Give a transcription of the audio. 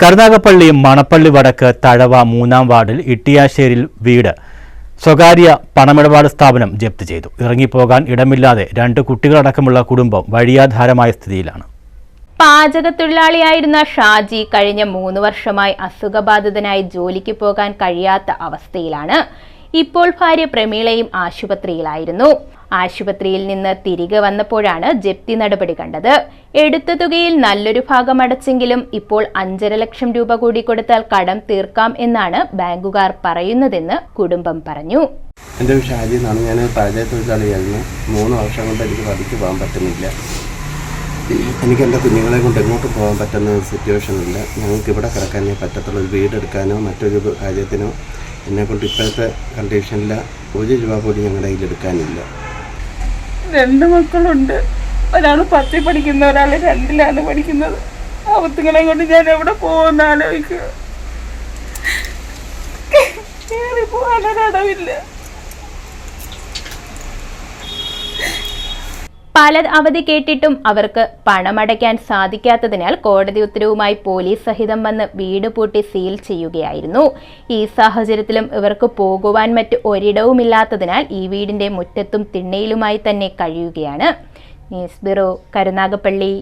കരുനാഗപ്പള്ളി മണപ്പള്ളി വടക്ക് തഴവ മൂന്നാം വാർഡിൽ ഇട്ടിയാശ്ശേരിൽ വീട്. സ്വകാര്യ പണമിടപാട് സ്ഥാപനം ജപ്തി ചെയ്തു. ഇറങ്ങിപ്പോകാൻ ഇടമില്ലാതെ രണ്ട് കുട്ടികളടക്കമുള്ള കുടുംബം വഴിയാധാരമായ സ്ഥിതിയിലാണ്. പാചകത്തൊഴിലാളിയായിരുന്ന ഷാജി കഴിഞ്ഞ മൂന്ന് വർഷമായി അസുഖബാധിതനായി ജോലിക്ക് പോകാൻ കഴിയാത്ത അവസ്ഥയിലാണ്. ഇപ്പോൾ ഭാര്യ പ്രമീളയും ആശുപത്രിയിലായിരുന്നു. ആശുപത്രിയിൽ നിന്ന് തിരികെ വന്നപ്പോഴാണ് ജപ്തി നടപടി കണ്ടത്. എടുത്ത തുകയിൽ നല്ലൊരു ഭാഗം അടച്ചെങ്കിലും ഇപ്പോൾ അഞ്ചര ലക്ഷം രൂപ കൂടി കൊടുത്താൽ കടം തീർക്കാം എന്നാണ് ബാങ്കുകാർ പറയുന്നതെന്ന് കുടുംബം പറഞ്ഞു. എന്റെ ഷാജി എന്നാണ് ഞാൻ പാചക തൊഴിലാളിയായിരുന്നു. മൂന്ന് വർഷം കൊണ്ട് എനിക്ക് പതിക്ക് പോകാൻ പറ്റുന്നില്ല. എനിക്ക് എന്റെ കുഞ്ഞുങ്ങളെ കൊണ്ട് എങ്ങോട്ട് പോകാൻ പറ്റുന്ന സിറ്റുവേഷനില്ല ഞങ്ങൾക്ക് ഇവിടെ കിടക്കാനേ പറ്റത്തുള്ളൂ. ഒരു വീടെടുക്കാനോ മറ്റൊരു കാര്യത്തിനോ എന്നെക്കൊണ്ട് ഇപ്പോഴത്തെ കണ്ടീഷനിൽ ഒരു രൂപ പോലും ഞങ്ങളുടെ കയ്യിൽ എടുക്കാനില്ല. രണ്ട് മക്കളുണ്ട്. ഒരാൾ പത്തിൽ പഠിക്കുന്ന ഒരാൾ രണ്ടിലാണ് പഠിക്കുന്നത്. അവത്തുങ്ങളെ കൊണ്ട് ഞാൻ എവിടെ പോകുന്ന ആലോചിക്കുക. കയറി പോകാനൊരടവില്ല പല അവധി കേട്ടിട്ടും അവർക്ക് പണമടയ്ക്കാൻ സാധിക്കാത്തതിനാൽ കോടതി ഉത്തരവുമായി പോലീസ് സഹിതം വന്ന് വീട് പൂട്ടി സീൽ ചെയ്യുകയായിരുന്നു. ഈ സാഹചര്യത്തിലും ഇവർക്ക് പോകുവാൻ മറ്റ് ഒരിടവുമില്ലാത്തതിനാൽ ഈ വീടിന്റെ മുറ്റത്തും തിണ്ണയിലുമായി തന്നെ കഴിയുകയാണ്. News bureau Karunagappally.